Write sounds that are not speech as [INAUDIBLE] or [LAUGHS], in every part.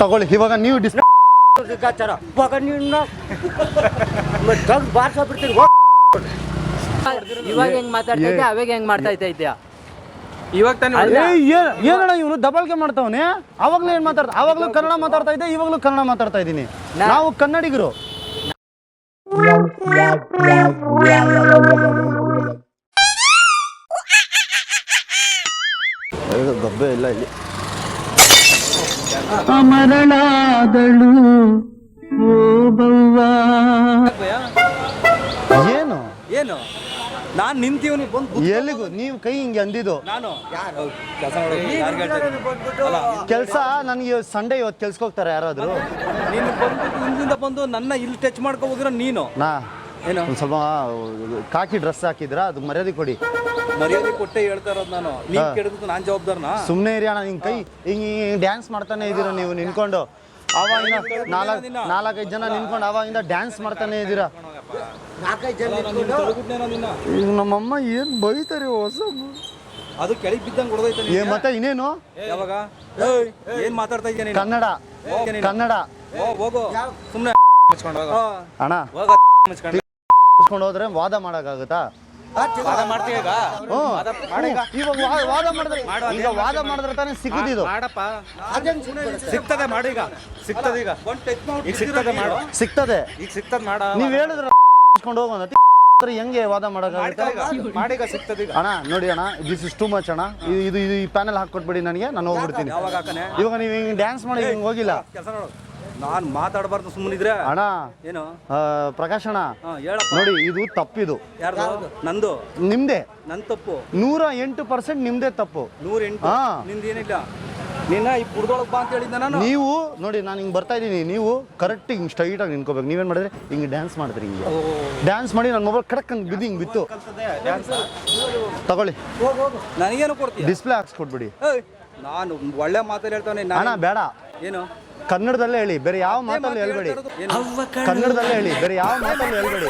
ತಗೊಳ್ಳಿ. ಇವಾಗ ನೀವು ಡಿಸ್ಪ್ಲೇ ಇವಾಗ ನಿನ್ನ ತೆಗ್ದು ಬಾರ್ಸ ಬಿಡ್ತೀನಿ. ಇವಾಗ ಹೆಂಗ್ ಮಾತಾಡ್ತಾ ಇದ್ದೆ ಅವಾಗ ಹೆಂಗ್ ಮಾಡ್ತಾ ಇದ್ದೆ ಇವಾಗ ತಾನೇ. ಏನಣ್ಣ ಇವನು? ದಬಾಳ್ಕೆ ಮಾಡ್ತಾವನೆ? ಅವಾಗ್ಲೂ ಏನ್ ಮಾತಾಡ್ತ ಅವಾಗ್ಲೂ ಕನ್ನಡ ಮಾತಾಡ್ತಾ ಇದ್ದೆ ಇವಾಗ್ಲೂ ಕನ್ನಡ ಮಾತಾಡ್ತಾ ಇದ್ದೀನಿ. ನಾವು ಕನ್ನಡಿಗರು. ಗಬ್ಬೆ ಇಲ್ಲ ಇಲ್ಲಿ. ಅಮರಳಾದಳು. ಏನು? ಏನು? ನಾನ್ ನಿಂತೀವ್ನಿ ಬಂದು ಎಲ್ಲಿಗೂ? ನೀವು ಕೈ ಹಿಂಗೆ ಅಂದಿದ್ದು. ನಾನು? ಯಾರು? ಕೆಲಸ ನನಗೆ ಸಂಡೇ ಇವತ್ತು ಕೆಲ್ಸಕ್ಕೆ ಹೋಗ್ತಾರೆ ಯಾರಾದ್ರೂ? ನೀನು ಬಂದ್ಬಿಟ್ಟು ಹಿಂದಿಂದ ಬಂದು ನನ್ನ ಇಲ್ಲಿ ಟಚ್ ಮಾಡ್ಕೊ ಹೋಗಿರೋ ನೀನು. ನಾ? ಏನು? ಒಂದು ಸ್ವಲ್ಪ ಕಾಕಿ ಡ್ರೆಸ್ ಹಾಕಿದ್ರ? ಅದು ಮರ್ಯಾದೆ ಕೊಡಿ. ಮರ್ಯಾದೆ ಕೊಟ್ಟೆ ಹೇಳ್ತಾ ಇರೋದು ನಾನು. ನೀವು ಹಾ. ನಾನು ಜವಾಬ್ದಾರನ? ಸುಮ್ಮನೆ ಇರಿ ಅಣ್ಣ ನಿನ್ ಕೈ ಹಿಂಗೆ ಡ್ಯಾನ್ಸ್ ಮಾಡ್ತಾನೆ ಇದ್ದೀರಾ ನೀವು? ನಿನ್ಕೊಂಡು ಅವಾಗಿಂದ ನಾಲ್ಕು ನಾಲ್ಕೈದು ಜನ ನಿನ್ಕೊಂಡು ಅವಾಗಿಂದ ಡ್ಯಾನ್ಸ್ ಮಾಡ್ತಾನೆ ಇದ್ದೀರಾ? ನಮ್ಮಮ್ಮ ಏನು ಬೈತಾರೆ ಹೊಸ ಅದು ಕೆಳಗೆ ಬಿದ್ದಂಗೆ ಹೊಡೆದೈತೆ ಏ ಮತ್ತೆ ಇನ್ನೇನು? ಯಾವಾಗ? ಏನ್ ಮಾತಾಡ್ತಾ ಇದ್ದೀನಿ ನೀನು? ಕನ್ನಡ. ಕನ್ನಡ. ಹೋಗ್, ಸುಮ್ಮನೆ ಅಣ್ಣ. ಹೋಗ ಮುಚ್ಕೊಂಡು ಹೋದ್ರೆ ವಾದ ಮಾಡೋಕ್ಕಾಗುತ್ತಾ? ವಾದ ಮಾಡ್ತೀಯ ಈಗ? ಹ್ಞೂ ಇವಾಗ ವಾ- ವಾದ ಮಾಡಿದ್ರೆ ಈಗ ವಾದ ಮಾಡಿದ್ರೆ ತಾನೇ ಮಾಡಪ್ಪ. ಸಿಗ್ತದೆ ಮಾಡು ಈಗ. ಸಿಗ್ತದೆ ಈಗ. ಈಗ ಸಿಗ್ತದೆ ಮಾಡು. ಸಿಗ್ತದೆ. ಈಗ ಸಿಗ್ತದೆ ಮಾಡ. ನೀವ್ ಹೇಳಿದ್ರೆ ಹೋಗೋಣ ಹೆಂಗೆ ವಾದ ಮಾಡೋಕ್ಕಾಗುತ್ತೆ? ಮಾಡೀಗ ಸಿಗ್ತದೆ ಈಗ. ಅಣ್ಣ ನೋಡಿ ಅಣ್ಣ ದಿಸ್ ಇಸ್ ಟೂ ಮಚ್ ಅಣ್ಣ. ಇದು ಇದು ಇದು ಈ ಪ್ಯಾನಲ್ ಹಾಕೊಟ್ಬಿಡಿ ನನಗೆ ನಾನು ಹೋಗ್ಬಿಡ್ತೀನಿ. ಯಾವಾಗ ಹಾಕನೆ? ಇವಾಗ ನೀವು ಹಿಂಗೆ ಡ್ಯಾನ್ಸ್ ಮಾಡಿ ಹಿಂಗೆ ಹೋಗಿಲ್ಲ. ಕೆಲಸ ನೋಡು. ನಾನು ಮಾತಾಡಬಾರ್ದು ಸುಮ್ಮನಿದ್ರೆ ಅಣ್ಣ ಏನು? ಆ, ಪ್ರಕಾಶ್ ಅಣ್ಣ ಹಾ ಹೇಳಪ್ಪ. ನೋಡಿ ಇದು ತಪ್ಪಿದು. ಯಾರ್ದು? ನಂದು. ನಿಮ್ದೇ? ನನ್ ತಪ್ಪು. ನೂರ ಎಂಟು ಪರ್ಸೆಂಟ್ ನಿಮ್ದೇ ತಪ್ಪು. ನೂರ ಎಂಟು. ನಿಂದೇನಿಲ್ಲ ನಿನ್ನ ಈ ಕುಡ್ದೊಳಗ್ ಬಾ ಅಂತ ಹೇಳಿದ್ದೆ ನಾನು. ನೀವು ನೋಡಿ ನಾನು ಹಿಂಗೆ ಬರ್ತಾ ಇದ್ದೀನಿ. ನೀವು ಕರೆಕ್ಟ್ ಹಿಂಗೆ ಸ್ಟ್ರೈಟ್ ಆಗಿ ನಿನ್ಕೋಬೇಕು ನೀವೇನು ಮಾಡಿದ್ರೆ? ಹಿಂಗೆ ಡ್ಯಾನ್ಸ್ ಮಾಡಿದ್ರಿ ಹಿಂಗೆ. ಡ್ಯಾನ್ಸ್ ಮಾಡಿ ನನ್ನ ಮೊಬೈಲ್ ಕಡಕ್ ಹಂಗೆ ಬಿದ್ದು ಹಿಂಗೆ ಬಿತ್ತು. ತಗೊಳ್ಳಿ. ನನಗೇನು ಕೊಡ್ತೀನಿ ಡಿಸ್ಪ್ಲೇ ಹಾಕ್ಸ್ಕೊಟ್ಬಿಡಿ. ನಾನು ಒಳ್ಳೆ ಮಾತಲ್ಲಿ ಹೇಳ್ತಾನೆ ಅಣ್ಣ ಬೇಡ. ಏನು? ಕನ್ನಡದಲ್ಲೇ ಹೇಳಿ ಬೇರೆ ಯಾವ ಮಾತಲ್ಲಿ ಹೇಳ್ಬೇಡಿ? ಕನ್ನಡದಲ್ಲೇ ಹೇಳಿ ಬೇರೆ ಯಾವ ಮಾತಲ್ಲಿ ಹೇಳ್ಬೇಡಿ.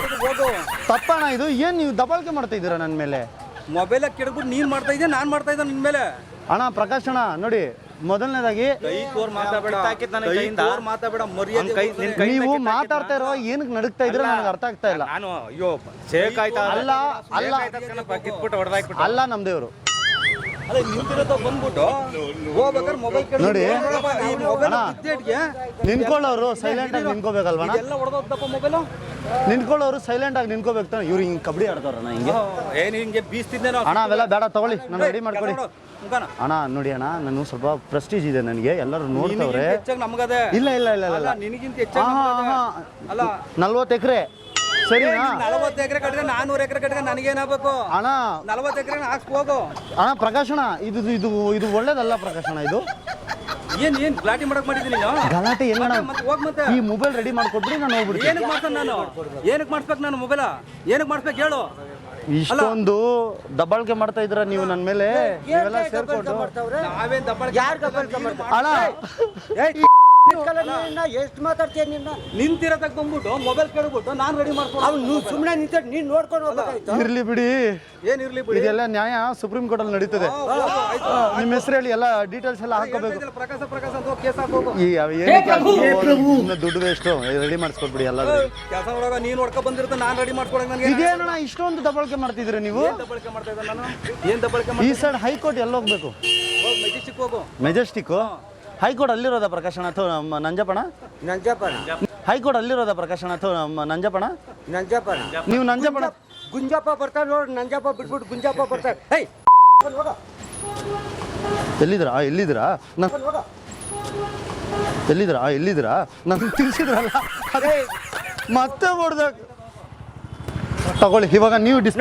ತಪ್ಪಣ ಇದು ಏನು ನೀವು ದಬಾಳಿಕೆ ಮಾಡ್ತಾ ಇದ್ದೀರಾ ನನ್ನ ಮೇಲೆ? ಮೊಬೈಲ್ ಕೆಡಬಿಟ್ಟು ನೀನ್ ಮಾಡ್ತಾ ಇದ್ದೆ ನಾನ್ ಮಾಡ್ತಾ ಇದ್ದೆ ನಿನ್ ಮೇಲೆ? ಅಣ್ಣ ಪ್ರಕಾಶ್ ಅಣ್ಣ ನೋಡಿ ಮೊದಲನೇದಾಗಿ ಕೈ ತೋರ್ ಮಾತಾಡಬೇಡ ಕೈ ತೋರ್ ಮಾತಾಡಬೇಡ ಮರ್ಯಾದೆ ನೀವು ಮಾತಾಡ್ತಾ ಇರೋ ಏನಕ್ಕೆ ನಡುಕ್ತಾ ಇದ್ರೆ ನನಗೆ ಅರ್ಥ ಆಗ್ತಾ ಇಲ್ಲ. ನಾನು ಅಯ್ಯೋ ಶೇಕ್ ಆಯ್ತಾ? ಅಲ್ಲ ಅಲ್ಲ. ಅಲ್ಲ ನಮ್ ದೇವ್ರು. ನೋಡಿ. ನಿನ್ಕೊಳ್ಳೋರು ಸೈಲೆಂಟ್ ಆಗಿ ನಿಂತ್ಕೋಬೇಕಲ್ವ ನಿಂತ್ಕೊಳ್ಳೋರು ಸೈಲೆಂಟ್ ಆಗಿ ನಿಂತ್ಕೋಬೇಕು ತಾನೆ. ಇವ್ರು ಹಿಂಗೆ ಕಬಡ್ಡಿ ಆಡ್ತಾರಣ್ಣ ಹಿಂಗೆ. ಏನು ಹಿಂಗೆ ಬೀಸ್ತಿದ್ದೆ ತಿಂದೇನೋ ಅಣ್ಣ ಅವೆಲ್ಲ ಬೇಡ ತಗೊಳ್ಳಿ. ನಾನು ರೆಡಿ ಮಾಡ್ಕೊಡಿ. ಅಣ್ಣ ನೋಡಿ ಅಣ್ಣ ನಾನು ಸ್ವಲ್ಪ ಪ್ರೆಸ್ಟೀಜ್ ಇದೆ ನನಗೆ. ಎಲ್ಲರೂ ನೋಡ್ತವ್ರೆ. ಇಲ್ಲ ಇಲ್ಲ ಇಲ್ಲ ಇಲ್ಲ ನಿನಗಿಂತ ನಲ್ವತ್ತು ಎಕರೆ. ಸರಿನಾ? ನಲವತ್ತು ಎಕರೆ ಕಟ್ಟಿದ್ರೆ ನಾನೂರು ಎಕರೆ ಕಟ್ಟಿದ್ರೆ ನನಗೇನಾಗಬೇಕು? ಅಣ್ಣ. ನಲವತ್ತು ಎಕರೆ ಹಾಕ್ಸ್ ಹೋಗು. ಅಣ್ಣ ಪ್ರಕಾಶಣ ಇದು ಇದು ಇದು ಒಳ್ಳೇದಲ್ಲ ಪ್ರಕಾಶಣ ಇದು. ಏನ್ ಏನ್ ಗಲಾಟೆ ಮಾಡಕ್ ಮಾಡಿದೀನಿ ಗಲಾಟೆ ಮತ್ತೆ ಹೋಗ್ ಮತ್ತೆ. ಈ ಮೊಬೈಲ್ ರೆಡಿ ಮಾಡ್ಕೊಟ್ಬಿಡಿ ನಾನು ಹೋಗ್ಬಿಡ್ತೀನಿ. ಏನಕ್ಕೆ ಮಾಡ್ತಾನೆ ನಾನು? ಏನಕ್ಕೆ ಮಾಡ್ಬೇಕು ನಾನು ಮೊಬೈಲ ಏನಕ್ಕೆ ಮಾಡ್ಬೇಕು ಹೇಳು. ಇಷ್ಟೊಂದು ದಬ್ಬಾಳಿಕೆ ಮಾಡ್ತಾ ಇದ್ರ ನೀವು ನನ್ನ ಮೇಲೆ? ನೀವೆಲ್ಲ ಸೇರ್ಕೊಂಡು. ನಾವೇನ್ ದಬ್ಬಾಳ ಯಾರು ಅಣ್ಣ ಎಷ್ಟು ಮಾತಾಡ್ತೀಯ ನಿನ್ನ ನಿಂತಿರೋದಕ್ಕೆ ಬಂದ್ಬಿಟ್ಟು ಮೊಬೈಲ್ ಕೇಳ್ಬಿಟ್ಟು ನಾನು ರೆಡಿ ಮಾಡ್ಕೊಂಡು ನೀವು ಸುಮ್ಮನೆ ನಿಂತ ನೀನ್ ನೋಡ್ಕೊಂಡು ಹೋಗ್ಬೇಕಾಯ್ತು? ಇರ್ಲಿ ಬಿಡಿ. ಏನ್ ಇರ್ಲಿ ಬಿಡಿ? ಇದೆಲ್ಲ ನ್ಯಾಯ ಸುಪ್ರೀಂ ಕೋರ್ಟ್ ಅಲ್ಲಿ ನಡೀತದೆ ನಿಮ್ಮ ಹೆಸರು ಹೇಳಿ ಎಲ್ಲ ಡೀಟೇಲ್ಸ್ ಎಲ್ಲ ಹಾಕೋಬೇಕು ಪ್ರಕಾಶ ಪ್ರಕಾಶ ಅಂತ ಕೇಸ್ ಈ? ಸುಮ್ನೆ ದುಡ್ಡು ಎಷ್ಟು ರೆಡಿ ಮಾಡಿಸ್ಕೊಟ್ಬಿಡಿ ಎಲ್ಲ ಕೆಲಸ ಒಳಗ ನೀನ್ ನೋಡ್ಕೊ ಬಂದಿರುತ್ತೆ ನಾನು ರೆಡಿ ಮಾಡ್ಕೊಡಂಗ ನನಗೆ ಇದೇನಣ್ಣ ಇಷ್ಟೊಂದು ದಬಳ್ಕೆ ಮಾಡ್ತಿದ್ರಿ ನೀವು? ಏನ್ ದಬ್ಬಳಿಕೆ ಮಾಡ್ತಾ ಇದ್ದೆ ನಾನು? ಏನ್ ದಬ್ಬಳಿಕೆ ಈ ಸೈಡ್ ಹೈಕೋರ್ಟ್ ಎಲ್ಲ ಹೋಗ್ಬೇಕು ಹೋಗಿ. ಮೆಜೆಸ್ಟಿಕ್ ಹೋಗು ಮೆಜೆಸ್ಟಿಕ್ ಹೈಕೋರ್ಟ್ ಅಲ್ಲಿರೋದ ಪ್ರಕಾಶಣ ಅಥವಾ ನಮ್ಮ ನಂಜಪ್ಪಣ ನಂಜಪ್ಪನ ಹೈಕೋರ್ಟ್ ಅಲ್ಲಿರೋದ ಪ್ರಕಾಶನ ಅಥವಾ ನಮ್ಮ ನಂಜಪ್ಪಣ ನಂಜಪ್ಪನ ನೀವು ನಂಜಪ್ಪಣ ಗುಂಜಪ್ಪ ಬರ್ತಾನೆ ನೋಡಿ ನಂಜಪ್ಪ ಬಿಟ್ಬಿಟ್ಟು ಗುಂಜಪ್ಪ ಬರ್ತಾರೆ ಹೇ ಎಲ್ಲಿದ್ರಾ ಎಲ್ಲಿದ್ರಾ ನನ್ ಎಲ್ಲಿದ್ರಾ ಎಲ್ಲಿದ್ರಾ ನನ್ಗೆ ತಿಳಿಸಿದ್ರಲ್ಲ? ಅದೇ ಮತ್ತೆ ಹೊಡೆದ ತಗೊಳ್ಳಿ ಇವಾಗ ನೀವು ಡಿಸ್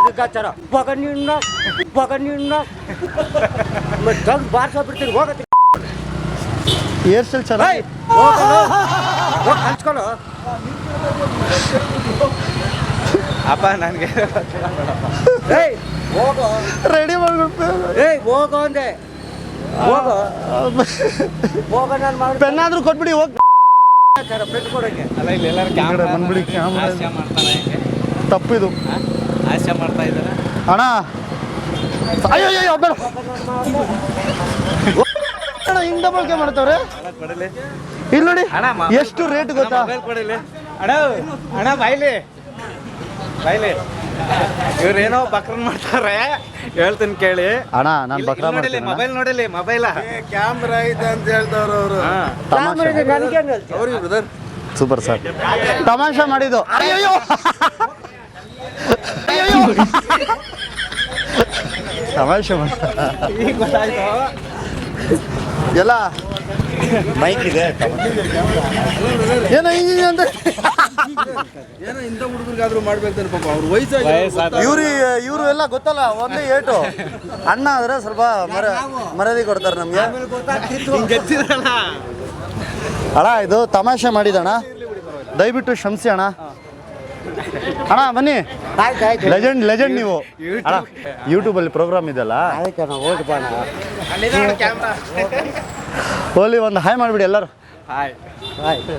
ಲೆಕ್ಕಾಚಾರ ಇವಾಗ ನಿನ್ನ ಇವಾಗ ನಿನ್ನ ತೆಗ್ದು ಬಾರ್ಸ ಬಿಡ್ತೀನಿ ಹೋಗತ್ತೆ ಹೇರ್ ಸ್ಟೈಲ್ ಚೆನ್ನಾಗಿ ಹೋಗಿ ಹಂಚ್ಕೊಳ್ಳೋ. ಅಪ್ಪ ನನಗೆ ಏಯ್ ಹೋಗೋ. ರೆಡಿ ಮಾಡ್ಬಿಟ್ಟು. ಏಯ್ ಹೋಗೋ ಅಂದೆ. ಹೋಗೋ. ಹೋಗೋ ನಾನು ಮಾಡಿ ಪೆನ್ನಾದ್ರೂ ಕೊಟ್ಬಿಡಿ ಪೆಟ್ಟು ಅಲ್ಲ ಇಲ್ಲಿ ಎಲ್ಲರೂ ಬಂದ್ಬಿಡಿ, ಹಿಂಗೆ? ತಪ್ಪಿದು. ಆಸೆ ಮಾಡ್ತಾ ಇದ್ದಾರೆ? ಅಣ್ಣ. ಅಯ್ಯೋ ಅಯ್ಯೋ ಬೇಡ ಅಣ್ಣ ಹಿಂಗ್ ಬಳಕೆ ಮಾಡ್ತಾವ್ರೆ? ಇಲ್ಲ ನೋಡಿ ಅಣ್ಣ, ಎಷ್ಟು ರೇಟ್ ಗೊತ್ತಾ? ಅಣ್ಣ ಅಣ್ಣ ಬಾಯ್ಲಿ. ಬಾಯ್ಲಿ. ಇವ್ರೇನೋ ಬಕ್ರನ್ ಮಾಡ್ತಾರೆ. ಹೇಳ್ತೀನಿ ಕೇಳಿ. ಅಣ್ಣ ನಾನು ಬಕ್ರ ನೋಡಿಲಿ ಮಾಡ್ತೀನಿ ಮೊಬೈಲ್ ನೋಡಿಲಿ ಮೊಬೈಲ. ಕ್ಯಾಮ್ರಾ ಐತೆ ಅಂತ ಹೇಳ್ತಾವ್ರ ಅವರು. ಸೂಪರ್ ಸರ್ ತಮಾಷೆ ಮಾಡಿದ್ದು. ಅಯ್ಯೋ ತಮಾಷೆ ಮಾಡಿ ಈಗ ಗೊತ್ತಾಯ್ತು. ಎಲ್ಲ? ಮೈಕ್ ಇದೆ. ಏನೋ ಹಿಂಗೆ ಅಂತ ಏನೋ ಇಂಥ ಹುಡುಗರಿಗಾದ್ರೂ ಮಾಡ್ಬೇಕು ಪಾಪ ಅವ್ರ ವಯಸ್ಸಾಗಿ ಇವ್ರು ಇವರು ಎಲ್ಲ ಗೊತ್ತಲ್ಲ ಒಂದೇ ಏಟು. ಅಣ್ಣ ಆದ್ರೆ ಸ್ವಲ್ಪ ಮರ ಮರ್ಯಾದೆ ಕೊಡ್ತಾರೆ ನಮಗೆ. ಅಣ್ಣ ಇದು ತಮಾಷೆ ಮಾಡಿದಣ್ಣ. ದಯವಿಟ್ಟು ಕ್ಷಮಿಸಿ ಅಣ್ಣ. ಅಣ್ಣ ಬನ್ನಿ. ಆಯ್ತು ಆಯ್ತು. ಲೆಜೆಂಡ್ ಲೆಜೆಂಡ್ ನೀವು. ಅಣ್ಣ ಯೂಟ್ಯೂಬಲ್ಲಿ ಪ್ರೋಗ್ರಾಮ್ ಇದೆಲ್ಲ ಆಯ್ತು ಅಣ್ಣ ಹೋಗಿ ಬಾ ಹೋಲಿ ಒಂದು ಹಾಯ್ ಮಾಡಿಬಿಡಿ ಎಲ್ಲರೂ. ಹಾಯ್ ಆಯ್ತು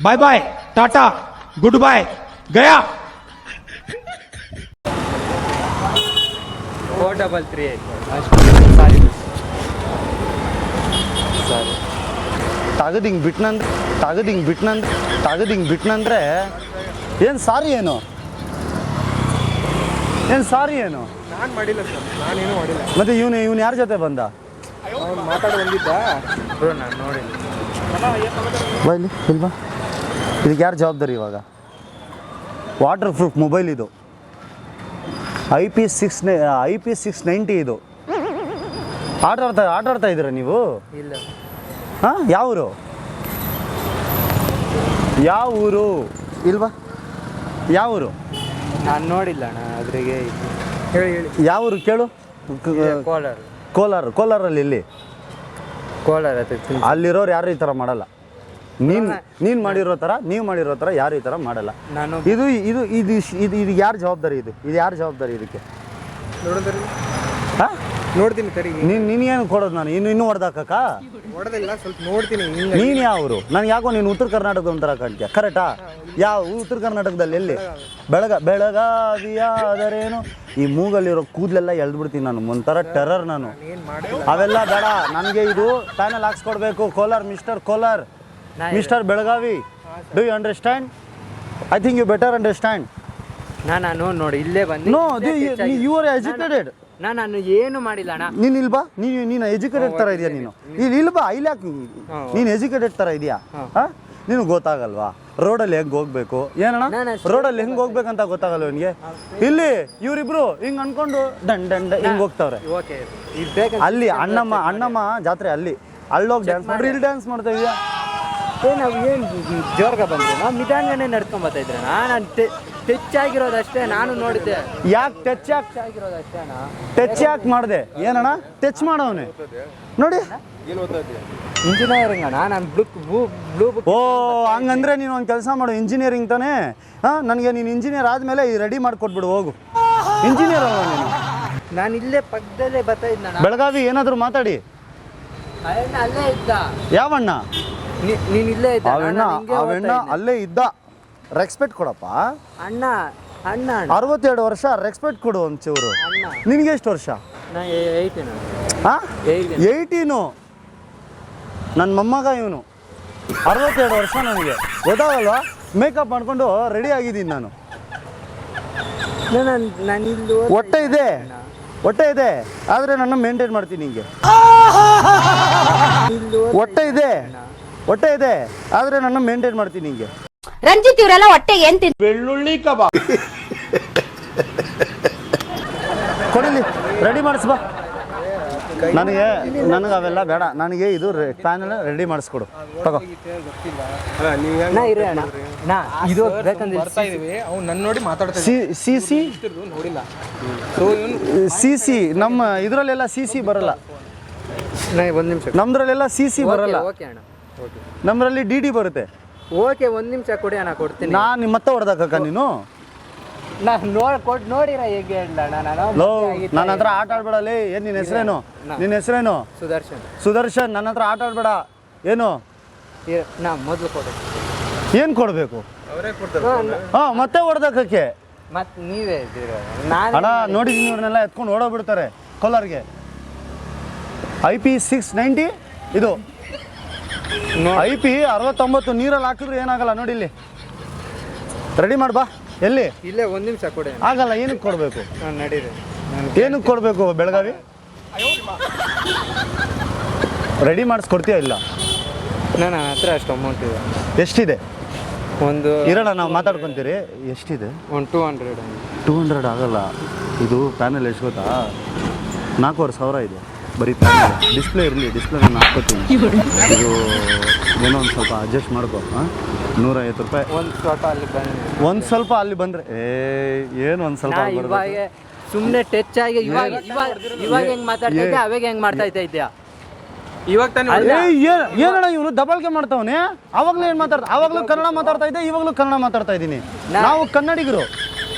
bye bye Tata good bye Gaya four double three sorry sorry ತಗದು ಹಿಂಗೆ ಬಿಟ್ನಂದ್ರೆ ತಗದು ಹಿಂಗೆ ಬಿಟ್ನಂದ್ ತಗದು ಹಿಂಗ್ ಬಿಟ್ನಂದ್ರೆ ಏನು ಸಾರಿ ಏನು? ಏನು ಸಾರಿ ಏನು? ನಾನು ಮಾಡಿಲ್ಲ ಸರ್. ನಾನೇನು ಮಾಡಿಲ್ಲ. ಮತ್ತೆ ಇವನು ಇವನು ಯಾರ ಜೊತೆ ಬಂದ? ಮಾತಾಡಿ ಬಂದಿದ್ದ ನಾನು ನೋಡಿಲ್ಲ. ಬಾ ಇಲ್ವಾ ಇದಕ್ಕೆ ಯಾರು ಜವಾಬ್ದಾರಿ ಇವಾಗ? ವಾಟರ್ ಪ್ರೂಫ್ ಮೊಬೈಲ್ ಇದು I P six I P six ninety ಇದು. ಆಟ ಆಡ್ತಾ ಆಟ ಆಡ್ತಾ ಇದ್ದೀರಾ ನೀವು? ಇಲ್ಲ. ಹಾಂ ಯಾವ ಊರು ಯಾವ ಊರು ಇಲ್ವಾ? ಯಾವ ಊರು ನಾನು ನೋಡಿಲ್ಲ ಅಣ್ಣ ಅದ್ರಿಗೆ ಹೇಳಿ. ಹೇಳಿ ಯಾವ ಊರು ಕೇಳು. ಕೋಲಾರ. ಕೋಲಾರ ಕೋಲಾರಲ್ಲಿ ಇಲ್ಲಿ. ಕೋಲಾರ. ಅಲ್ಲಿರೋರು ಯಾರು ಈ ಥರ ಮಾಡಲ್ಲ. ನೀನು ನೀನು ಮಾಡಿರೋ ಥರ ನೀವು ಮಾಡಿರೋ ಥರ ಯಾರು ಈ ಥರ ಮಾಡಲ್ಲ. ನಾನು ಇದು ಇದು ಇದು ಇದು ಇದು ಯಾರು ಜವಾಬ್ದಾರಿ ಇದು? ಇದು ಯಾರು ಜವಾಬ್ದಾರಿ ಇದಕ್ಕೆ? ನೋಡಿದ್ರಿ? ಹಾಂ? ನೋಡ್ತೀನಿ ಸರಿ. ನೀನು ಏನು ಕೊಡೋದು ನಾನು? ಇನ್ನು ಇನ್ನೂ ಹೊಡೆದಾಕಕ್ಕ? ಹೊಡೆದಿಲ್ಲ ಸ್ವಲ್ಪ ನೋಡ್ತೀನಿ ನೀನು ಯಾವರು? ನಾನು ಯಾಕೋ ನೀನು ಉತ್ತರ ಕರ್ನಾಟಕದ ಒಂಥರ ಕಾಣ್ತೀಯ. ಕರೆಕ್ಟಾ? ಯಾವ ಉತ್ತರ ಕರ್ನಾಟಕದಲ್ಲಿ ಎಲ್ಲಿ? ಬೆಳಗ ಬೆಳಗಾವಿಯಾದರೇನು? ಈ ಮೂಗಲ್ಲಿರೋ ಕೂದಲೆಲ್ಲ ಎಳ್ದ್ಬಿಡ್ತೀನಿ ನಾನು. ಒಂಥರ ಟೆರರ್ ನಾನು. ಅವೆಲ್ಲ ಬೇಡ. ನನಗೆ ಇದು panel ಹಾಕ್ಸ್ಕೊಡ್ಬೇಕು. Kolar mister Kolar mister Belagavi do you understand I think you better understand ನಾ ನಾನು ನೋಡಿ ಇಲ್ಲೇ ಬಂದು ನೋ ಯು ಆರ್ ಎಜುಕೇಟೆಡ್ ನಾ ನಾನು ಏನು ಮಾಡಿಲ್ಲ ಅಣ್ಣ ನೀನು ಬಾ ನೀನು ನೀನು ಎಜುಕೇಟೆಡ್ ಥರ ಇದೆಯಾ ನೀನು. ಇಲ್ಲಿ ಇಲ್ಬಾ? ಐ ಯಾಕೆ ನೀನು ಎಜುಕೇಟೆಡ್ ಥರ ಇದೆಯಾ? ಹಾಂ. ನಿನಗೆ ಗೊತ್ತಾಗಲ್ವಾ? ರೋಡಲ್ಲಿ ಹೆಂಗೆ ಹೋಗ್ಬೇಕು? ಏನಣ್ಣ? ನಾನು ರೋಡಲ್ಲಿ ಹೆಂಗೆ ಹೋಗ್ಬೇಕಂತ ಗೊತ್ತಾಗಲ್ಲ ನಿನಗೆ? ಇಲ್ಲಿ ಇವರಿಬ್ರು ಹಿಂಗೆ ಅನ್ಕೊಂಡು ದಂಡ ದಂಡ ಹಿಂಗೆ ಹೋಗ್ತಾವ್ರೆ. ಅಲ್ಲಿ ಅಣ್ಣಮ್ಮ ಅಣ್ಣಮ್ಮ ಜಾತ್ರೆ ಅಲ್ಲಿ ಅಲ್ಲೋಗಿ ಡ್ಯಾನ್ಸ್ ಮಾಡ್ರಿ ಇಲ್ಲಿ ಡ್ಯಾನ್ಸ್ ಮಾಡ್ತಾ ಇದೆಯಾ? ಏ ನಾವು ಏನು ಜೋರ್ಗ ಬಂದ್ರು ನಾವು ನಿಧಾನನೇ ನಡ್ಕೊಂಡ್ ಬರ್ತಾ ಇದ್ರೆ ನಾನು ಟಚ್ ಆಗಿರೋದಷ್ಟೇ ನಾನು ನೋಡಿದ್ದೆ. ಯಾಕೆ ಟಚ್ ಯಾಕೆ ಆಗಿರೋದಷ್ಟೇ ಅಣ್ಣ ಟಚ್ ಯಾಕೆ ಮಾಡಿದೆ. ಏನಣ್ಣ? ಟಚ್ ಮಾಡವನೆ. ನೋಡಿ. ಇಂಜಿನಿಯರಿಂಗ್ ಅಣ್ಣ ನಾನು ಬ್ಲೂ ಬ್ಲೂ ಓ ಹಂಗಂದ್ರೆ ನೀನು ಒಂದು ಕೆಲಸ ಮಾಡು ಇಂಜಿನಿಯರಿಂಗ್ ತಾನೇ? ಹಾಂ ನನಗೆ ನೀನು ಇಂಜಿನಿಯರ್ ಆದಮೇಲೆ ರೆಡಿ ಮಾಡಿಕೊಟ್ಬಿಡು ಹೋಗು. ಇಂಜಿನಿಯರ್ ಅಲ್ವಾ ನೀನು? ನಾನು ಇಲ್ಲೇ ಪಕ್ಕದಲ್ಲೇ ಬರ್ತಾ ಇದ್ದ ಬೆಳಗಾವಿ ಏನಾದರೂ ಮಾತಾಡಿ. ಅಲ್ಲೇ ಇದ್ದ. ಯಾವಣ್ಣ? ನೀನ್ ಇಲ್ಲೇ ಇದ್ದ. ಅವೆಣ್ಣ ಅವೆಣ್ಣ. ಅಲ್ಲೇ ಇದ್ದ. ರೆಸ್ಪೆಕ್ಟ್ ಕೊಡಪ್ಪ. ಅಣ್ಣ ಅಣ್ಣ ಅರವತ್ತೆರಡು ವರ್ಷ ರೆಸ್ಪೆಕ್ಟ್ ಕೊಡು ಒಂಚೂರು. ನಿನಗೆ ಎಷ್ಟು ವರ್ಷ? ಏಯ್ಟೀನ್ ನನ್ನ ಮೊಮ್ಮಗ ಇವನು. ಅರವತ್ತೆರಡು ವರ್ಷ ನನಗೆ. ಗೊತ್ತಾಗಲ್ವಾ? ಮೇಕಪ್ ಮಾಡ್ಕೊಂಡು ರೆಡಿ ಆಗಿದ್ದೀನಿ ನಾನು. ಹೊಟ್ಟೆ ಇದೆ. ಹೊಟ್ಟೆ ಇದೆ. ಆದರೆ ನಾನು ಮೇಂಟೈನ್ ಮಾಡ್ತೀನಿ ಹಿಂಗೆ ಹೊಟ್ಟೆ ಇದೆ. ಹೊಟ್ಟೆ ಇದೆ ಆದರೆ ನಾನು ಮೇಂಟೈನ್ ಮಾಡ್ತೀನಿ ನಿಂಗೆ. ರಂಜಿತ್ ಇವರೆಲ್ಲ ಹೊಟ್ಟೆ ಏನ್ ಕಬಾಬ್. ಕೊಡಿಲಿ ರೆಡಿ ಮಾಡಿಸ್ಬಾ. ನನಗೆ ನನಗೆ ಅವೆಲ್ಲ ಬೇಡ ನನಗೆ ಇದು ಪ್ಯಾನಲ್ ರೆಡಿ ಮಾಡಿಸ್ಕೊಡು. ತಗೋ. ಇದು ಬೇಕಂದ್ರೆ ಬರ್ತಾ ಇದೀವಿ. ಅವ್ನು ನನ್ನ ನೋಡಿ ಮಾತಾಡ್ತಾ ಸಿ ಸಿ ಸಿ? ನೋಡಿಲ್ಲ. ಸೊ ಇವನು ಸಿ ಸಿ ನಮ್ಮ ಇದರಲ್ಲೆಲ್ಲ ಸಿ ಸಿ ಬರಲ್ಲ. ನಾ ಒಂದು ನಿಮಿಷ. ನಮ್ದ್ರಲ್ಲೆಲ್ಲ ಸಿ ಸಿ ಬರಲ್ಲ. ಓಕೆ ಅಣ್ಣ. ಓಕೆ ನಮ್ಮರಲ್ಲಿ ಡಿ ಡಿ ಬರುತ್ತೆ. ಓಕೆ ಒಂದು ನಿಮಿಷ ಕೊಡಿ ಅಣ್ಣ ಕೊಡ್ತೀನಿ. ನಾನು ಮತ್ತೆ ಹೊಡೆದಾಕ ನೀನು? ನಾನು ನೋಡ್ ಕೊಟ್ಟು ನೋಡಿರ ಹೇಗೆ ನಾನು ಲೋ ನನ್ನ ಹತ್ರ ಆಟ ಆಡ್ಬೇಡಲಿ. ಏನು ನಿನ್ನ ಹೆಸರೇನು? ನಿನ್ನ ಹೆಸರೇನು? ಸುದರ್ಶನ್. ಸುದರ್ಶನ್ ನನ್ನ ಹತ್ರ ಆಟ ಆಡ್ಬೇಡ. ಏನು? ಇರ್- ನಾ ಮೊದಲು ಕೊಡು. ಏನು ಕೊಡಬೇಕು? ಹಾಂ ಮತ್ತೆ ಹೊಡೆದಕ್ಕೆ ಮತ್ತೆ ನೀವೇ ಇದ್ದೀರ? ನಾನು ಅಣ್ಣ ನೋಡಿದ್ದೀನಿ ಇವ್ರನ್ನೆಲ್ಲ ಎತ್ಕೊಂಡು ಓಡೋಗ್ಬಿಡ್ತಾರೆ. ಕೋಲಾರ್ಗೆ. ಐ ಪಿ ಸಿಕ್ಸ್ ನೈಂಟಿ ಇದು. ಐ ಪಿ ಅರವತ್ತೊಂಬತ್ತು ನೀರಲ್ಲಿ ಹಾಕಿದ್ರು ಏನಾಗಲ್ಲ ನೋಡಿ ಇಲ್ಲಿ. ರೆಡಿ ಮಾಡಿ ಬಾ. ಎಲ್ಲಿ? ಇಲ್ಲೇ ಒಂದು ನಿಮಿಷ ಕೊಡಿ. ಆಗಲ್ಲ ಏನಕ್ಕೆ ಕೊಡಬೇಕು? ನಡೀರಿ. ಏನಕ್ಕೆ ಕೊಡಬೇಕು ಬೆಳಗಾವಿ? ರೆಡಿ ಮಾಡಿಸ್ಕೊಡ್ತೀಯ ಇಲ್ಲ? ನಾನು ಹತ್ರ ಅಷ್ಟು ಅಮೌಂಟ್ ಇದೆ. ಎಷ್ಟಿದೆ? ಒಂದು ಇರೋಣ ನಾವು ಮಾತಾಡ್ಕೊಂತೀರಿ. ಎಷ್ಟಿದೆ? ಒಂದು ಟೂ ಹಂಡ್ರೆಡ್ ಟೂ ಹಂಡ್ರೆಡ್ ಆಗಲ್ಲ. ಇದು ಪ್ಯಾನಲ್ ಎಷ್ಟು ಗೊತ್ತಾ? ನಾಲ್ಕೂವರೆ ಸಾವಿರ ಇದೆ. ಬರೀ ಪ್ಯಾನಲ್ ಡಿಸ್ಪ್ಲೇ ಇರಲಿ ಡಿಸ್ಪ್ಲೇ ನಾನು ಹಾಕ್ಕೊತೀನಿ. ಇದು ಏನೋ ಒಂದು ಸ್ವಲ್ಪ ಅಡ್ಜಸ್ಟ್ ಮಾಡ್ಕೋ ಹಾಂ ನೂರೈವತ್ತು ರೂಪಾಯಿ. ಒಂದು ಸ್ವಲ್ಪ ಅಲ್ಲಿ ಬಂದ್ರೆ. ಒಂದು ಸ್ವಲ್ಪ ಅಲ್ಲಿ ಬಂದರೆ ಏ ಏನು ಒಂದು ಸ್ವಲ್ಪ ಇವಾಗ ಸುಮ್ಮನೆ ಟಚ್ ಆಗಿ ಇವಾಗ ಇವಾಗ ಇವಾಗ ಹೆಂಗ್ ಮಾತಾಡ್ತಾ ಇದ್ದೆ ಅವಾಗ ಹೆಂಗ್ ಮಾಡ್ತಾ ಇದ್ದೆ ಇವಾಗ ತಾನೇ ಏನಣ್ಣ ಇವನು? ದಬಾಳ್ಕೆ ಮಾಡ್ತಾವನೆ? ಅವಾಗಲೂ ಏನು ಮಾತಾಡ್ತಾ ಅವಾಗಲೂ ಕನ್ನಡ ಮಾತಾಡ್ತಾ ಇದ್ದೆ ಇವಾಗಲೂ ಕನ್ನಡ ಮಾತಾಡ್ತಾ ಇದ್ದೀನಿ. ನಾವು ಕನ್ನಡಿಗರು.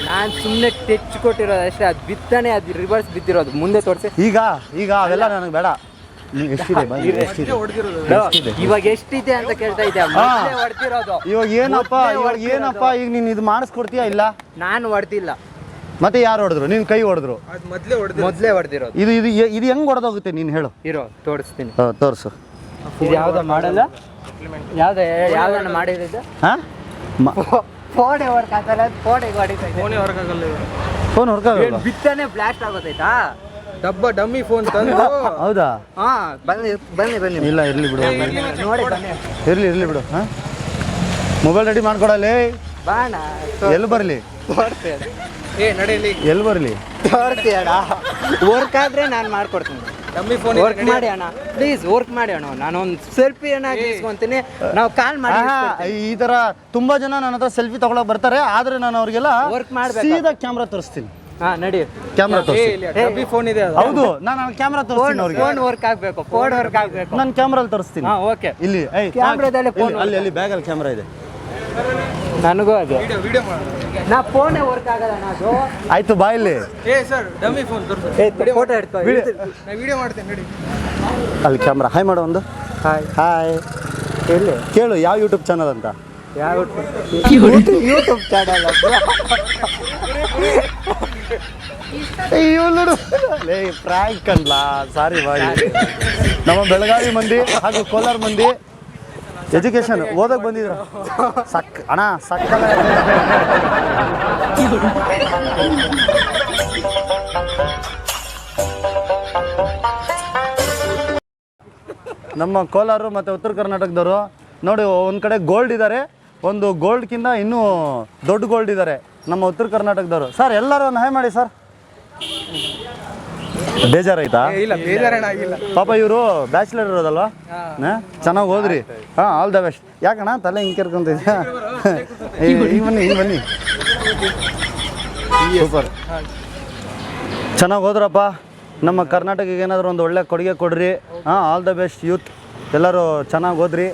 ನಾನು ಸುಮ್ಮನೆ ಟೆಚ್ ಕೊಟ್ಟಿರೋದು ಅಷ್ಟೇ ಅದು ಬಿತ್ತಾನೆ ಅದು ರಿವರ್ಸ್ ಬಿದ್ದಿರೋದು. ಮುಂದೆ ತೋರಿಸಿ. ಈಗ ಈಗ ಅವೆಲ್ಲ ನನಗೆ ಬೇಡ. ಎಷ್ಟಿದೆ ಇವಾಗ ಎಷ್ಟಿದೆ? ಅಂತ ಕೇಳ್ತಾ ಇದ್ದೆ ಇವಾಗ ಏನಪ್ಪ ಇವಾಗ. ಏನಪ್ಪ ಈಗ ನೀನು ಇದು ಮಾಡಿಸ್ಕೊಡ್ತೀಯಾ ಇಲ್ಲ? ನಾನು ಹೊಡ್ದಿಲ್ಲ. ಮತ್ತೆ ಯಾರು ಹೊಡೆದ್ರು? ನೀನು ಕೈ ಹೊಡೆದ್ರು? ಅದು ಮೊದಲೇ ಮೊದ್ಲೇ ಹೊಡೆದಿರೋದು. ಇದು ಇದು ಇದು ಹೆಂಗ್ ಹೊಡೆದೋಗುತ್ತೆ ನೀನು ಹೇಳು. ಇರೋ ತೋರಿಸ್ತೀನಿ. ತೋರಿಸು. ಇದು ಯಾವ್ದು ಮಾಡಲ್ಲ? ಯಾವ್ದು ಯಾವ್ದನ್ನ ಮಾಡಿರೋದು? ಹಾಂ? ಫೋಡೆ ವರ್ಕ್ ಆಗಲ್ಲ ಫೋಡೆಗೆ ಹೊಡಿತಾ ಇದೆ. ಫೋನೇ ವರ್ಕ್ ಇವಾಗ. ಫೋನ್ ಹೊರ್ಕಾಗಲ್ಲ ಬಿತ್ತನೆ ಬ್ಲಾಸ್ಟ್ ಆಗೋತೈತಾ ಡಬ್ಬ ಡಮ್ಮಿ ಫೋನ್ ತಂದು. [LAUGHS] ಹೌದಾ? ಹಾ ಬನ್ನಿ ಬನ್ನಿ ಬನ್ನಿ. ಇಲ್ಲ ಇರ್ಲಿ ಬಿಡು. ನೋಡಿ ಬನ್ನಿ. ಇರ್ಲಿ ಇರ್ಲಿ ಬಿಡು ಹಾಂ? ಮೊಬೈಲ್ ರೆಡಿ ಮಾಡ್ಕೊಡಲ್ಲಿ ಬಾಣ ಎಲ್ಲಿ ಬರಲಿ? ತೋರಿಸ್ತೀಯ ಏ ನಡೆಯಲಿ ಎಲ್ಲಿ ಬರಲಿ? ತೋರಿಸ್ತೀಯಡ ವರ್ಕ್ ಆದ್ರೆ ನಾನು ಮಾಡ್ಕೊಡ್ತೀನಿ. ವರ್ಕ್ ಮಾಡಿ ಅಣ್ಣ. ಪ್ಲೀಸ್ ವರ್ಕ್ ಮಾಡಿ ಅಣ್ಣ. ನಾನು ಒಂದು ಸೆಲ್ಫಿ ಏನಾಗಿ ಇಸ್ಕೊಂತೀನಿ ನಾವು ಕಾಲ್ ಮಾಡಿ ಈ ತರ ತುಂಬಾ ಜನ ನನ್ನ ಹತ್ರ ಸೆಲ್ಫಿ ತಗೊಳಕ್ ಬರ್ತಾರೆ. ಆದ್ರೆ ನಾನು ಅವ್ರಿಗೆಲ್ಲ ವರ್ಕ್ ಮಾಡ್ಬೇಕು. ಸೀದಾ ಕ್ಯಾಮ್ರಾ ತೋರಿಸ್ತೀನಿ. ಹಾ ನಡಿ. ಕ್ಯಾಮ್ರಾ ತೋರಿಸಿ ತೋರಿಸ್ತೀನಿ. ಇಲ್ಲಿ ಫೋನ್ ಇದೆ ಅದು. ಹೌದು ನಾನು ಕ್ಯಾಮ್ರಾ ತೋರಿಸ್ತೀನಿ ಅವ್ರಿಗೆ. ಫೋನ್ ವರ್ಕ್ ಆಗಬೇಕು ಫೋನ್ ವರ್ಕ್ ಆಗಬೇಕು. ನಾನು ಕ್ಯಾಮ್ರಲ್ಲಿ ತೋರಿಸ್ತೀನಿ. ಹಾ ಓಕೆ ಇಲ್ಲಿ ಕ್ಯಾಮ್ರಾದಲ್ಲಿ ಫೋನ್ ಅಲ್ಲಿ ಅಲ್ಲಿ ಬ್ಯಾಗಲ್ಲಿ ಕ್ಯಾಮ್ರಾ ಇದೆ. ನನಗೂ ಅದೇ. ವಿಡಿಯೋ ವಿಡಿಯೋ ಮಾಡು ನಾ ಫೋನ್ ವರ್ಕ್ ಆಗಲ್ಲ ಆಯ್ತು ಬಾ ಇಲ್ಲಿ. ಏ ಸರ್ ಡಮ್ಮಿ ಫೋನ್ ತೋರಿಸು. ಫೋಟೋ ಇಡ್ಕೊ ನಾ ವಿಡಿಯೋ ಮಾಡ್ತೇನೆ ನಡಿ. ಅಲ್ಲಿ ಕ್ಯಾಮ್ರಾ ಹಾಯ್ ಮಾಡೋ ಒಂದು. ಹಾಯ್ ಹಾಯ್ ಎಲ್ಲಿ? ಕೇಳು ಯಾವ ಯೂಟ್ಯೂಬ್ ಚಾನಲ್ ಅಂತ? ಯಾವ ಯೂಟ್ಯೂಬ್ ಚಾನಲ್ ಲೇ ಪ್ರಾಂಕ್ ಕಣ್ಲಾ ಸಾರಿ ಬಾಯ್ ನಮ್ಮ ಬೆಳಗಾವಿ ಮಂದಿ ಹಾಗೂ ಕೋಲಾರ ಮಂದಿ ಎಜುಕೇಶನ್ ಓದಕ್ ಬಂದಿದ್ರು ಸಕ್ ಅಣ್ಣ ಸಕ್ಕಲ್ಲ ನಮ್ಮ ಕೋಲಾರ ಮತ್ತು ಉತ್ತರ ಕರ್ನಾಟಕದವರು ನೋಡಿ ಒಂದು ಕಡೆ ಗೋಲ್ಡ್ ಇದ್ದಾರೆ ಒಂದು ಗೋಲ್ಡ್ಕಿಂತ ಇನ್ನೂ ದೊಡ್ಡ ಗೋಲ್ಡ್ ಇದ್ದಾರೆ ನಮ್ಮ ಉತ್ತರ ಕರ್ನಾಟಕದವರು. ಸರ್ ಎಲ್ಲರೂ ಒಂದು ಹಾಯ್ ಮಾಡಿ ಸರ್ ಬೇಜಾರಾಯ್ತಾ? ಇಲ್ಲ ಪಾಪ ಇವರು ಬ್ಯಾಚುಲರ್ ಇರೋದಲ್ವಾ? ಚೆನ್ನಾಗಿ ಹೋದ್ರಿ ಹಾಂ ಆಲ್ ದ ಬೆಸ್ಟ್ ಯಾಕಣ್ಣ ತಲೆ ಹಿಂಗೆ ಕೆರ್ಕೊಂತಿದ್ಯಾ? ಹಿಂಗೆ ಬನ್ನಿ ಸೂಪರ್ ಚೆನ್ನಾಗಿ ಹೋದ್ರಪ್ಪ ನಮ್ಮ ಕರ್ನಾಟಕಕ್ಕೆ ಏನಾದರೂ ಒಂದು ಒಳ್ಳೆ ಕೊಡುಗೆ ಕೊಡ್ರಿ. ಹಾಂ ಆಲ್ ದ ಬೆಸ್ಟ್ ಯೂತ್ ಎಲ್ಲರೂ ಚೆನ್ನಾಗಿ ಹೋದ್ರಿ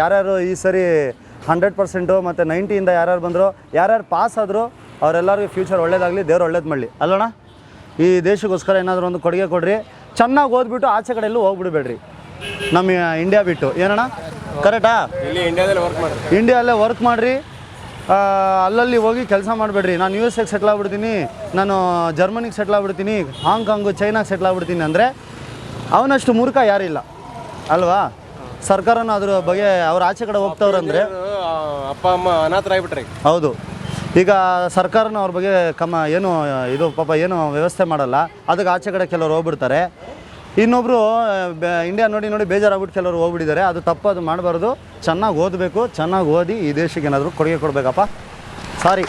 ಯಾರ್ಯಾರು ಈ ಸರಿ ಹಂಡ್ರೆಡ್ ಪರ್ಸೆಂಟು ಮತ್ತು ನೈಂಟಿಯಿಂದ ಯಾರ್ಯಾರು ಬಂದರು ಯಾರ್ಯಾರು ಪಾಸ್ ಆದರೂ ಅವರೆಲ್ಲರಿಗೂ ಫ್ಯೂಚರ್ ಒಳ್ಳೇದಾಗಲಿ ದೇವ್ರು ಒಳ್ಳೇದು ಮಾಡಲಿ. ಅಲ್ಲಣ್ಣ ಈ ದೇಶಕ್ಕೋಸ್ಕರ ಏನಾದರೂ ಒಂದು ಕೊಡುಗೆ ಕೊಡ್ರಿ. ಚೆನ್ನಾಗಿ ಓದ್ಬಿಟ್ಟು ಆಚೆ ಕಡೆ ಎಲ್ಲೂ ಹೋಗ್ಬಿಡ್ಬೇಡ್ರಿ. ನಮ್ಮ ಇಂಡಿಯಾ ಬಿಟ್ಟು. ಏನಣ್ಣ? ಕರೆಕ್ಟಾ ಇಂಡಿಯಾದಲ್ಲೇ ವರ್ಕ್ ಮಾಡಿರಿ. ಅಲ್ಲಲ್ಲಿ ಹೋಗಿ ಕೆಲಸ ಮಾಡಬೇಡ್ರಿ. ನಾನು ಯು ಎಸ್ ಎಗೆ ಸೆಟ್ಲ್ ಆಗ್ಬಿಡ್ತೀನಿ. ನಾನು ಜರ್ಮನಿಗೆ ಸೆಟ್ಲ್ ಆಗ್ಬಿಡ್ತೀನಿ. ಹಾಂಗ್ಕಾಂಗು ಚೈನಾಗೆ ಸೆಟ್ಲ್ ಆಗ್ಬಿಡ್ತೀನಿ ಅಂದರೆ ಅವನಷ್ಟು ಮೂರ್ಖ ಯಾರಿಲ್ಲ ಅಲ್ವಾ? ಸರ್ಕಾರನೂ ಅದ್ರ ಬಗ್ಗೆ ಅವ್ರ ಆಚೆ ಕಡೆ ಹೋಗ್ತವ್ರಂದ್ರೆ ಅಪ್ಪ ಅಮ್ಮ ಅನಾಥರಾಗ್ಬಿಟ್ರಿ. ಹೌದು. ಈಗ ಸರ್ಕಾರನ ಅವ್ರ ಬಗ್ಗೆ ಕಮ್ಮ ಏನು, ಇದು ಪಾಪ ಏನು ವ್ಯವಸ್ಥೆ ಮಾಡಲ್ಲ. ಅದಕ್ಕೆ ಆಚೆ ಕಡೆ ಕೆಲವರು ಹೋಗ್ಬಿಡ್ತಾರೆ. ಇನ್ನೊಬ್ಬರು ಇಂಡಿಯಾ ನೋಡಿ ನೋಡಿ ಬೇಜಾರಾಗ್ಬಿಟ್ಟು ಕೆಲವರು ಹೋಗ್ಬಿಟ್ಟಿದ್ದಾರೆ. ಅದು ತಪ್ಪು, ಅದು ಮಾಡಬಾರ್ದು. ಚೆನ್ನಾಗಿ ಓದಬೇಕು, ಚೆನ್ನಾಗಿ ಓದಿ ಈ ದೇಶಕ್ಕೆ ಏನಾದರೂ ಕೊಡುಗೆ ಕೊಡಬೇಕಪ್ಪ. ಸಾರಿ